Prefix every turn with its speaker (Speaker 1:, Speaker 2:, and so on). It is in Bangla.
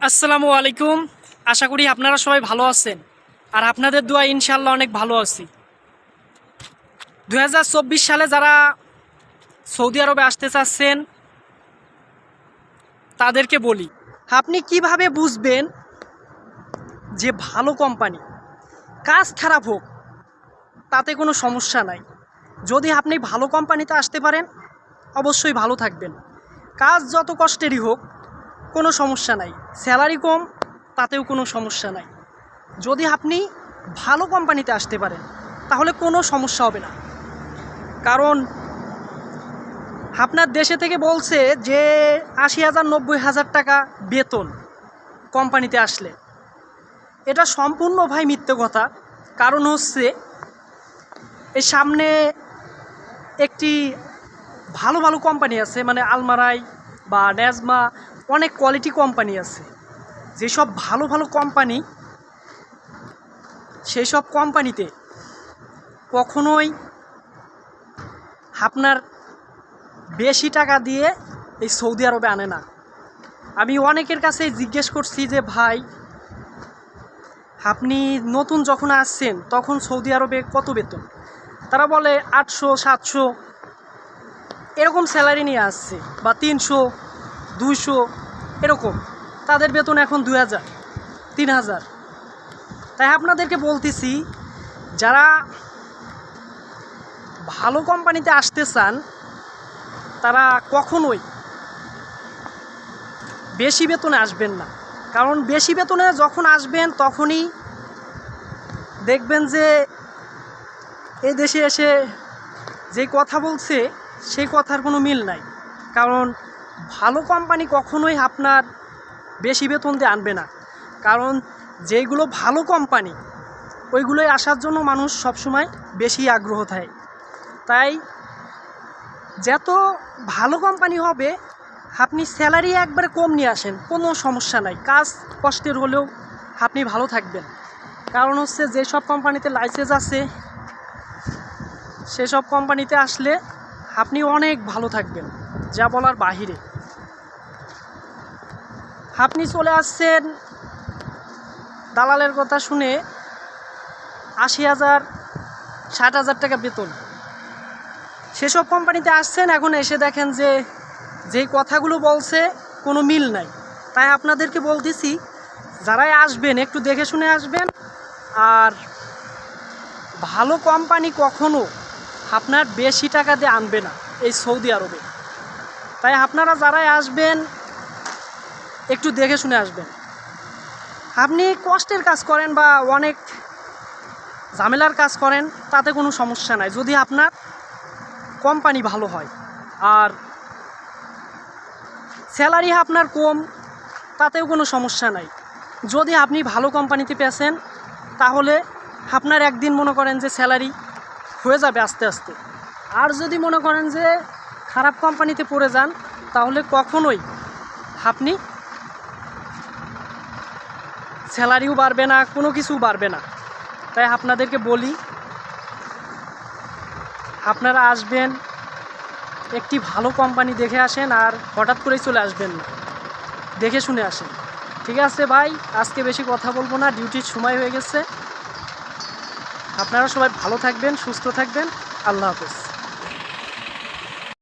Speaker 1: আসসালামু আলাইকুম। আশা করি আপনারা সবাই ভালো আছেন। আর আপনাদের দোয়া ইনশাল্লাহ অনেক ভালো আছি। দু হাজার চব্বিশ সালে যারা সৌদি আরবে আসতে চাচ্ছেন, তাদেরকে বলি, আপনি কীভাবে বুঝবেন যে ভালো কোম্পানি? কাজ খারাপ হোক, তাতে কোনো সমস্যা নাই। যদি আপনি ভালো কোম্পানিতে আসতে পারেন, অবশ্যই ভালো থাকবেন। কাজ যত কষ্টেরই হোক কোনো সমস্যা নাই। স্যালারি কম, তাতেও কোনো সমস্যা নাই। যদি আপনি ভালো কোম্পানিতে আসতে পারেন, তাহলে কোনো সমস্যা হবে না। কারণ আপনার দেশে থেকে বলছে যে আশি হাজার, নব্বই হাজার টাকা বেতন কোম্পানিতে আসলে। এটা সম্পূর্ণ ভাই মিথ্যে কথা। কারণ হচ্ছে এই সামনে একটি ভালো ভালো কোম্পানি আছে মানে আলমারাই বা ড্যাজমা অনেক কোয়ালিটি কোম্পানি আছে। যেসব ভালো ভালো কোম্পানি সেই সব কোম্পানিতে কখনোই আপনার বেশি টাকা দিয়ে এই সৌদি আরবে আনে না। আমি অনেকের কাছে জিজ্ঞেস করছি যে, ভাই, আপনি নতুন যখন আসছেন, তখন সৌদি আরবে কত বেতন? তারা বলে, আটশো, সাতশো। এরকম স্যালারি নিয়ে আসছে বা তিনশো, দুইশো। এরকম। তাদের বেতন এখন দুই হাজার, তিন হাজার। তাই আপনাদেরকে বলতেছি, যারা ভালো কোম্পানিতে আসতে চান, তারা কখনোই বেশি বেতনে আসবেন না। কারণ বেশি বেতনে যখন আসবেন, তখনই দেখবেন যে এই দেশে এসে যে কথা বলছে, সেই কথার কোনো মিল নাই। কারণ ভালো কোম্পানি কখনোই আপনার বেশি বেতন দিয়ে আনবে না। কারণ যেইগুলো ভালো কোম্পানি, ওইগুলোই আসার জন্য মানুষ সবসময় বেশি আগ্রহ থাকে। তাই যত ভালো কোম্পানি হবে, আপনি স্যালারি একবারে কম নিয়ে আসেন, কোনো সমস্যা নাই। কাজ কষ্টের হলেও আপনি ভালো থাকবেন। কারণ হচ্ছে যেসব কোম্পানিতে লাইসেন্স আছে, সেসব কোম্পানিতে আসলে আপনি অনেক ভালো থাকবেন, যা বলার বাহিরে। আপনি চলে আসছেন দালালের কথা শুনে আশি হাজার, ষাট হাজার টাকা বেতন। সেসব কোম্পানিতে আসছেন, এখন এসে দেখেন যে যেই কথাগুলো বলছে কোনো মিল নাই। তাই আপনাদেরকে বলতেছি, যারাই আসবেন, একটু দেখে শুনে আসবেন। আর ভালো কোম্পানি কখনো আপনার বেশি টাকা দিয়ে আনবে না, এই সৌদি আরবে। তাই আপনারা যারাই আসবেন একটু দেখে শুনে আসবেন। আপনি কষ্টের কাজ করেন বা অনেক ঝামেলার কাজ করেন, তাতে কোনো সমস্যা নাই। যদি আপনার কোম্পানি ভালো হয় আর স্যালারি আপনার কম, তাতেও কোনো সমস্যা নাই। যদি আপনি ভালো কোম্পানিতে পেয়েছেন, তাহলে আপনার একদিন মনে করেন যে স্যালারি হয়ে যাবে আস্তে আস্তে। আর যদি মনে করেন যে খারাপ কোম্পানিতে পড়ে যান, তাহলে কখনোই আপনি স্যালারিও বাড়বে না, কোনো কিছু বাড়বে না। তাই আপনাদেরকে বলি, আপনারা আসবেন, একটি ভালো কোম্পানি দেখে আসেন আর হঠাৎ করেই চলে আসবেন না। দেখে শুনে আসেন। ঠিক আছে ভাই, আজকে বেশি কথা বলব না ডিউটির সময় হয়ে গেছে। আপনারা সবাই ভালো থাকবেন, সুস্থ থাকবেন। আল্লাহ হাফেজ।